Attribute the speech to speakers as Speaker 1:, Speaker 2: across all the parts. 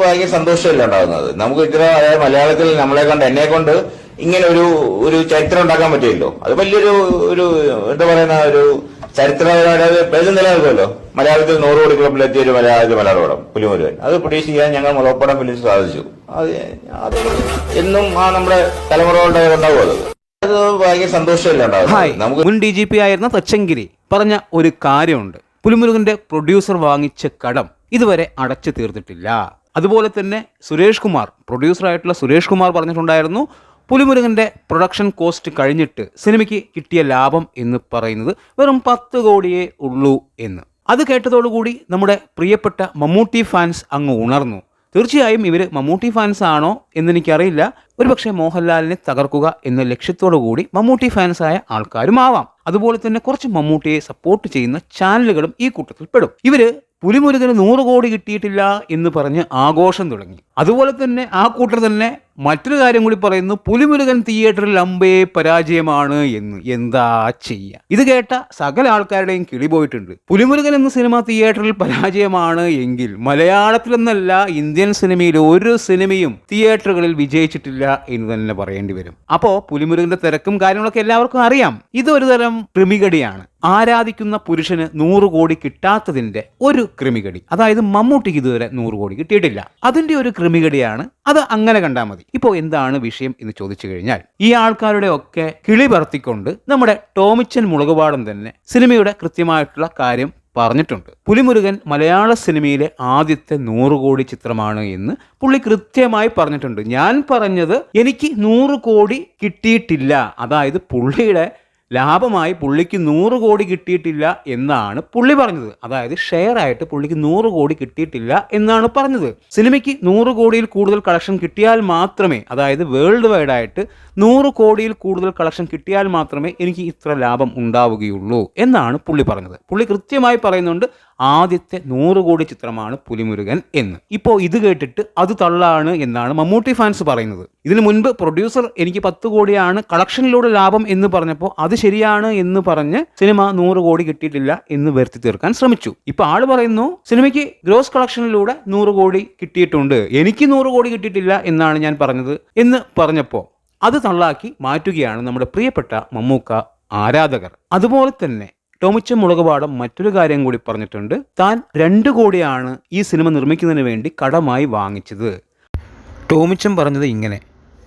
Speaker 1: ഭയങ്കര സന്തോഷമല്ല ഉണ്ടാകുന്നത്? നമുക്ക് ഇത്ര അതായത് മലയാളത്തിൽ നമ്മളെ കൊണ്ട് എന്നെ കൊണ്ട് ഇങ്ങനെ ഒരു ഒരു ചരിത്രം ഉണ്ടാക്കാൻ പറ്റുമല്ലോ അത് വലിയൊരു ഒരു എന്താ പറയുന്ന ഒരു ചരിത്രപരമായ പേര് നിലനിൽക്കുമല്ലോ. മലയാളത്തിൽ നൂറ് കോടി ക്ലബിലെത്തിയ ഒരു മലയാളത്തിൽ മലയാളപടം പുലിമുരുകൻ. അത് പ്രൊഡ്യൂസ് ചെയ്യാൻ ഞങ്ങൾ മുളപ്പടം ഫിലിം സാധിച്ചു. അത് അത് എന്നും ആ നമ്മുടെ തലമുറകളുടെ ഉണ്ടാവും അത്. അത് ഭയങ്കര സന്തോഷമല്ല
Speaker 2: ഹായ്.
Speaker 1: നമുക്ക്
Speaker 2: മുൻ ഡി ജി പി ആയിരുന്ന തച്ചങ്കിരി പറഞ്ഞ ഒരു കാര്യമുണ്ട്. പുലിമുരുകന്റെ പ്രൊഡ്യൂസർ വാങ്ങിച്ച കടം ഇതുവരെ അടച്ചു തീർത്തിട്ടില്ല. അതുപോലെ തന്നെ സുരേഷ് കുമാർ പ്രൊഡ്യൂസറായിട്ടുള്ള സുരേഷ് കുമാർ പറഞ്ഞിട്ടുണ്ടായിരുന്നു പുലിമുരുകന്റെ പ്രൊഡക്ഷൻ കോസ്റ്റ് കഴിഞ്ഞിട്ട് സിനിമയ്ക്ക് കിട്ടിയ ലാഭം എന്ന് പറയുന്നത് വെറും പത്ത് കോടിയേ ഉള്ളൂ എന്ന്. അത് കേട്ടതോടുകൂടി നമ്മുടെ പ്രിയപ്പെട്ട മമ്മൂട്ടി ഫാൻസ് അങ്ങ് ഉണർന്നു. തീർച്ചയായും ഇവർ മമ്മൂട്ടി ഫാൻസ് ആണോ എന്നെനിക്കറിയില്ല. ഒരുപക്ഷെ മോഹൻലാലിനെ തകർക്കുക എന്ന ലക്ഷ്യത്തോടു കൂടി മമ്മൂട്ടി ഫാൻസായ ആൾക്കാരും ആവാം. അതുപോലെ തന്നെ കുറച്ച് മമ്മൂട്ടിയെ സപ്പോർട്ട് ചെയ്യുന്ന ചാനലുകളും ഈ കൂട്ടത്തിൽ പെടും ഇവർ പുലിമുരുകന് നൂറ് കോടി കിട്ടിയിട്ടില്ല എന്ന് പറഞ്ഞ് ആഘോഷം തുടങ്ങി. അതുപോലെ തന്നെ ആ കൂട്ടർ തന്നെ മറ്റൊരു കാര്യം കൂടി പറയുന്നു പുലിമുരുകൻ തിയേറ്ററിൽ അമ്പേ പരാജയമാണ് എന്ന്. എന്താ ചെയ്യുക ഇത് കേട്ട സകല ആൾക്കാരുടെയും കിളി പോയിട്ടുണ്ട്. പുലിമുരുകൻ എന്ന സിനിമ തിയേറ്ററിൽ പരാജയമാണ് എങ്കിൽ മലയാളത്തിലെന്നല്ല ഇന്ത്യൻ സിനിമയിൽ ഒരു സിനിമയും തിയേറ്ററുകളിൽ വിജയിച്ചിട്ടില്ല എന്ന് തന്നെ പറയേണ്ടി വരും. അപ്പോ പുലിമുരുകന്റെ തിരക്കും കാര്യങ്ങളൊക്കെ എല്ലാവർക്കും അറിയാം. ഇതൊരു തരം ക്രിമികടിയാണ്. ആരാധിക്കുന്ന പുരുഷന് നൂറ് കോടി കിട്ടാത്തതിന്റെ ഒരു ക്രിമികടി. അതായത് മമ്മൂട്ടിക്ക് ഇതുവരെ നൂറ് കോടി കിട്ടിയിട്ടില്ല. അതിന്റെ ഒരു ക്രിമികടിയാണ്. അത് അങ്ങനെ കണ്ടാൽ മതി. ഇപ്പോൾ എന്താണ് വിഷയം എന്ന് ചോദിച്ചു കഴിഞ്ഞാൽ ഈ ആൾക്കാരുടെ ഒക്കെ കിളി പറത്തിക്കൊണ്ട് നമ്മുടെ ടോമിച്ചൻ മുളകുപാടം തന്നെ സിനിമയുടെ കൃത്യമായിട്ടുള്ള കാര്യം പറഞ്ഞിട്ടുണ്ട്. പുലിമുരുകൻ മലയാള സിനിമയിലെ ആദ്യത്തെ നൂറ് കോടി ചിത്രമാണ് എന്ന് പുള്ളി കൃത്യമായി പറഞ്ഞിട്ടുണ്ട്. ഞാൻ പറഞ്ഞത് എനിക്ക് നൂറ് കോടി കിട്ടിയിട്ടില്ല. അതായത് പുള്ളിയുടെ ലാഭമായി പുള്ളിക്ക് നൂറ് കോടി കിട്ടിയിട്ടില്ല എന്നാണ് പുള്ളി പറഞ്ഞത്. അതായത് ഷെയർ ആയിട്ട് പുള്ളിക്ക് നൂറ് കോടി കിട്ടിയിട്ടില്ല എന്നാണ് പറഞ്ഞത്. സിനിമയ്ക്ക് നൂറ് കോടിയിൽ കൂടുതൽ കളക്ഷൻ കിട്ടിയാൽ മാത്രമേ അതായത് വേൾഡ് വൈഡ് ആയിട്ട് നൂറ് കോടിയിൽ കൂടുതൽ കളക്ഷൻ കിട്ടിയാൽ മാത്രമേ എനിക്ക് ഇത്ര ലാഭം ഉണ്ടാവുകയുള്ളൂ എന്നാണ് പുള്ളി പറഞ്ഞത്. പുള്ളി കൃത്യമായി പറയുന്നുണ്ട് ആദ്യത്തെ നൂറ് കോടി ചിത്രമാണ് പുലിമുരുകൻ എന്ന്. ഇപ്പോൾ ഇത് കേട്ടിട്ട് അത് തള്ളാണ് എന്നാണ് മമ്മൂട്ടി ഫാൻസ് പറയുന്നത്. ഇതിനു മുൻപ് പ്രൊഡ്യൂസർ എനിക്ക് പത്ത് കോടിയാണ് കളക്ഷനിലൂടെ ലാഭം എന്ന് പറഞ്ഞപ്പോൾ അത് ശരിയാണ് എന്ന് പറഞ്ഞ് സിനിമ നൂറ് കോടി കിട്ടിയിട്ടില്ല എന്ന് വരുത്തി തീർക്കാൻ ശ്രമിച്ചു. ഇപ്പൊ ആൾ പറയുന്നു സിനിമയ്ക്ക് ഗ്രോസ് കളക്ഷനിലൂടെ നൂറ് കോടി കിട്ടിയിട്ടുണ്ട്. എനിക്ക് നൂറ് കോടി കിട്ടിയിട്ടില്ല എന്നാണ് ഞാൻ പറഞ്ഞത് എന്ന് പറഞ്ഞപ്പോൾ അത് തള്ളാക്കി മാറ്റുകയാണ് നമ്മുടെ പ്രിയപ്പെട്ട മമ്മൂക്ക ആരാധകർ. അതുപോലെ തന്നെ ടോമിച്ച മുളകുപാടം മറ്റൊരു കാര്യം കൂടി പറഞ്ഞിട്ടുണ്ട്. താൻ രണ്ട് കോടിയാണ് ഈ സിനിമ നിർമ്മിക്കുന്നതിന് വേണ്ടി കടമായി വാങ്ങിച്ചത്. ടോമിച്ചൻ പറഞ്ഞത് ഇങ്ങനെ.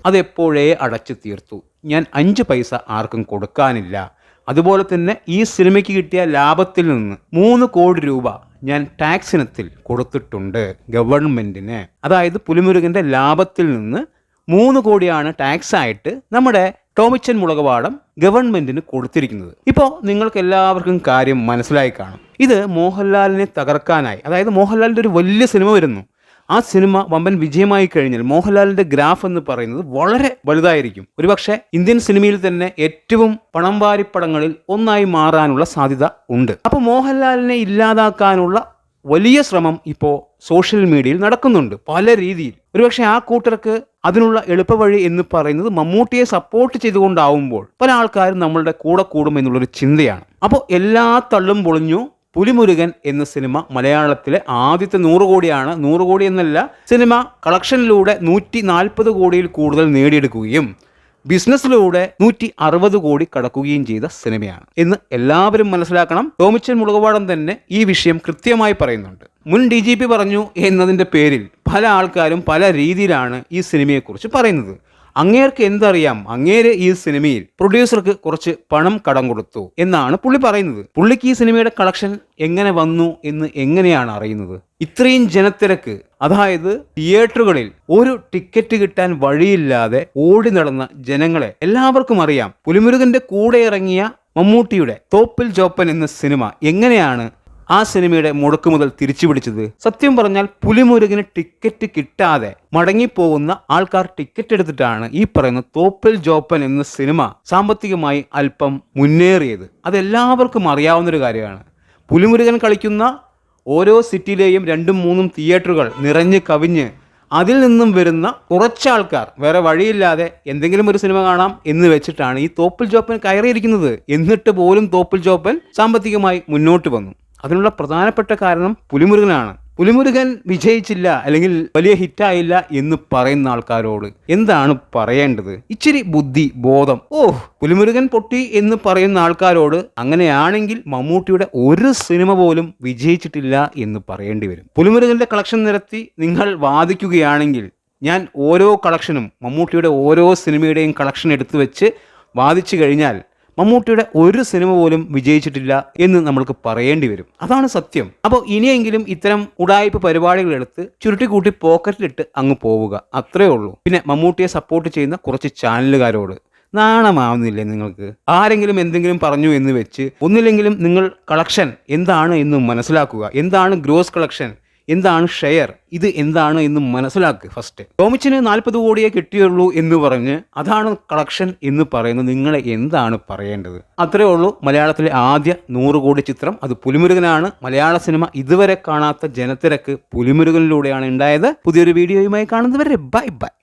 Speaker 2: അതെപ്പോഴേ അടച്ചു തീർത്തു. ഞാൻ അഞ്ച് പൈസ ആർക്കും കൊടുക്കാനില്ല. അതുപോലെ തന്നെ ഈ സിനിമയ്ക്ക് കിട്ടിയ ലാഭത്തിൽ നിന്ന് മൂന്ന് കോടി രൂപ ഞാൻ ടാക്സ് ഇനത്തിൽ കൊടുത്തിട്ടുണ്ട് ഗവൺമെന്റിന് അതായത് പുലിമുരുകന്റെ ലാഭത്തിൽ നിന്ന് മൂന്ന് കോടിയാണ് ടാക്സ് ആയിട്ട് നമ്മുടെ ടോമിച്ചൻ മുളകുപാടം ഗവൺമെന്റിന് കൊടുത്തിരിക്കുന്നത്. ഇപ്പോൾ നിങ്ങൾക്ക് എല്ലാവർക്കും കാര്യം മനസ്സിലായി കാണും. ഇത് മോഹൻലാലിനെ തകർക്കാനായി അതായത് മോഹൻലാലിന്റെ ഒരു വലിയ സിനിമ വരുന്നു. ആ സിനിമ വമ്പൻ വിജയമായി കഴിഞ്ഞാൽ മോഹൻലാലിന്റെ ഗ്രാഫ് എന്ന് പറയുന്നത് വളരെ വലുതായിരിക്കും. ഒരുപക്ഷെ ഇന്ത്യൻ സിനിമയിൽ തന്നെ ഏറ്റവും പണം വാരിപ്പടങ്ങളിൽ ഒന്നായി മാറാനുള്ള സാധ്യത ഉണ്ട്. അപ്പോൾ മോഹൻലാലിനെ ഇല്ലാതാക്കാനുള്ള വലിയ ശ്രമം ഇപ്പോൾ സോഷ്യൽ മീഡിയയിൽ നടക്കുന്നുണ്ട് പല രീതിയിൽ. ഒരുപക്ഷെ ആ കൂട്ടർക്ക് അതിനുള്ള എളുപ്പവഴി എന്ന് പറയുന്നത് മമ്മൂട്ടിയെ സപ്പോർട്ട് ചെയ്തുകൊണ്ടാവുമ്പോൾ പല ആൾക്കാരും നമ്മളുടെ കൂടെ കൂടും എന്നുള്ളൊരു ചിന്തയാണ്. അപ്പോൾ എല്ലാ തള്ളും പൊളിഞ്ഞു പുലിമുരുകൻ എന്ന സിനിമ മലയാളത്തിലെ ആദ്യത്തെ നൂറ് കോടിയാണ്. നൂറ് കോടി എന്നല്ല സിനിമ കളക്ഷനിലൂടെ നൂറ്റി നാൽപ്പത് കോടിയിൽ കൂടുതൽ നേടിയെടുക്കുകയും ബിസിനസ്സിലൂടെ നൂറ്റി അറുപത് കോടി കടക്കുകയും ചെയ്ത സിനിമയാണ്. എന്ന് എല്ലാവരും മനസ്സിലാക്കണം. ടോമിച്ചൻ മുളകുപാടം തന്നെ ഈ വിഷയം കൃത്യമായി പറയുന്നുണ്ട്. മുൻ ഡി ജി പി പറഞ്ഞു എന്നതിന്റെ പേരിൽ പല ആൾക്കാരും പല രീതിയിലാണ് ഈ സിനിമയെക്കുറിച്ച് പറയുന്നത്. അങ്ങേർക്ക് എന്തറിയാം? അങ്ങേര് ഈ സിനിമയിൽ പ്രൊഡ്യൂസർക്ക് കുറച്ച് പണം കടം കൊടുത്തു എന്നാണ് പുള്ളി പറയുന്നത്. പുള്ളിക്ക് ഈ സിനിമയുടെ കളക്ഷൻ എങ്ങനെ വന്നു എന്ന് എങ്ങനെയാണ് അറിയുന്നത്? ഇത്രയും ജനത്തിരക്ക് അതായത് തിയേറ്ററുകളിൽ ഒരു ടിക്കറ്റ് കിട്ടാൻ വഴിയില്ലാതെ ഓടി നടന്ന ജനങ്ങളെ എല്ലാവർക്കും അറിയാം. പുലിമുരുകന്റെ കൂടെ ഇറങ്ങിയ മമ്മൂട്ടിയുടെ തോപ്പിൽ ജോപ്പൻ എന്ന സിനിമ എങ്ങനെയാണ് ആ സിനിമയുടെ മുടക്ക് മുതൽ തിരിച്ചു പിടിച്ചത്? സത്യം പറഞ്ഞാൽ പുലിമുരുകന് ടിക്കറ്റ് കിട്ടാതെ മടങ്ങിപ്പോകുന്ന ആൾക്കാർ ടിക്കറ്റ് എടുത്തിട്ടാണ് ഈ പറയുന്ന തോപ്പൽ ജോപ്പൻ എന്ന സിനിമ സാമ്പത്തികമായി അല്പം മുന്നേറിയത്. അതെല്ലാവർക്കും അറിയാവുന്നൊരു കാര്യമാണ്. പുലിമുരുകൻ കളിക്കുന്ന ഓരോ സിറ്റിയിലെയും രണ്ടും മൂന്നും തിയേറ്ററുകൾ നിറഞ്ഞ് കവിഞ്ഞ് അതിൽ നിന്നും വരുന്ന കുറച്ചാൾക്കാർ വേറെ വഴിയില്ലാതെ എന്തെങ്കിലും ഒരു സിനിമ കാണാം എന്ന് വെച്ചിട്ടാണ് ഈ തോപ്പിൽ ജോപ്പൻ കയറിയിരിക്കുന്നത്. എന്നിട്ട് പോലും തോപ്പിൽ ജോപ്പൻ സാമ്പത്തികമായി മുന്നോട്ട് വന്നു. അതിനുള്ള പ്രധാനപ്പെട്ട കാരണം പുലിമുരുകനാണ്. പുലിമുരുകൻ വിജയിച്ചില്ല അല്ലെങ്കിൽ വലിയ ഹിറ്റായില്ല എന്ന് പറയുന്ന ആൾക്കാരോട് എന്താണ് പറയേണ്ടത്? ഇച്ചിരി ബുദ്ധി ബോധം. ഓഹ് പുലിമുരുകൻ പൊട്ടി എന്ന് പറയുന്ന ആൾക്കാരോട് അങ്ങനെയാണെങ്കിൽ മമ്മൂട്ടിയുടെ ഒരു സിനിമ പോലും വിജയിച്ചിട്ടില്ല എന്ന് പറയേണ്ടി വരും. പുലിമുരുകന്റെ കളക്ഷൻ നിരത്തി നിങ്ങൾ വാദിക്കുകയാണെങ്കിൽ ഞാൻ ഓരോ കളക്ഷനും മമ്മൂട്ടിയുടെ ഓരോ സിനിമയുടെയും കളക്ഷൻ എടുത്തു വെച്ച് വാദിച്ചു കഴിഞ്ഞാൽ മമ്മൂട്ടിയുടെ ഒരു സിനിമ പോലും വിജയിച്ചിട്ടില്ല എന്ന് നമ്മൾക്ക് പറയേണ്ടി വരും. അതാണ് സത്യം. അപ്പോൾ ഇനിയെങ്കിലും ഇത്തരം ഉടായ്പ പരിപാടികൾ എടുത്ത് ചുരുട്ടിക്കൂട്ടി പോക്കറ്റിലിട്ട് അങ്ങ് പോവുക. അത്രേ ഉള്ളൂ. പിന്നെ മമ്മൂട്ടിയെ സപ്പോർട്ട് ചെയ്യുന്ന കുറച്ച് ചാനലുകാരോട് നാണമാവുന്നില്ലേ നിങ്ങൾക്ക്? ആരെങ്കിലും എന്തെങ്കിലും പറഞ്ഞു എന്ന് വെച്ച് ഒന്നില്ലെങ്കിലും നിങ്ങൾ കളക്ഷൻ എന്താണ് എന്ന് മനസ്സിലാക്കുക. എന്താണ് ഗ്രോസ് കളക്ഷൻ എന്താണ് ഷെയർ? ഇത് എന്താണ് എന്ന് മനസ്സിലാക്കുക ഫസ്റ്റ് ടോമിച്ചിന് നാൽപ്പത് കോടിയെ കിട്ടിയുള്ളൂ എന്ന് പറഞ്ഞ് അതാണ് കളക്ഷൻ എന്ന് പറയുന്നത്. നിങ്ങളെ എന്താണ് പറയേണ്ടത്? അത്രേ ഉള്ളൂ മലയാളത്തിലെ ആദ്യ നൂറ് കോടി ചിത്രം. അത് പുലിമുരുകനാണ്. മലയാള സിനിമ ഇതുവരെ കാണാത്ത ജനത്തിരക്ക് പുലിമുരുകനിലൂടെയാണ് ഉണ്ടായത്. പുതിയൊരു വീഡിയോയുമായി കാണുന്നവരെ ബൈ ബൈ.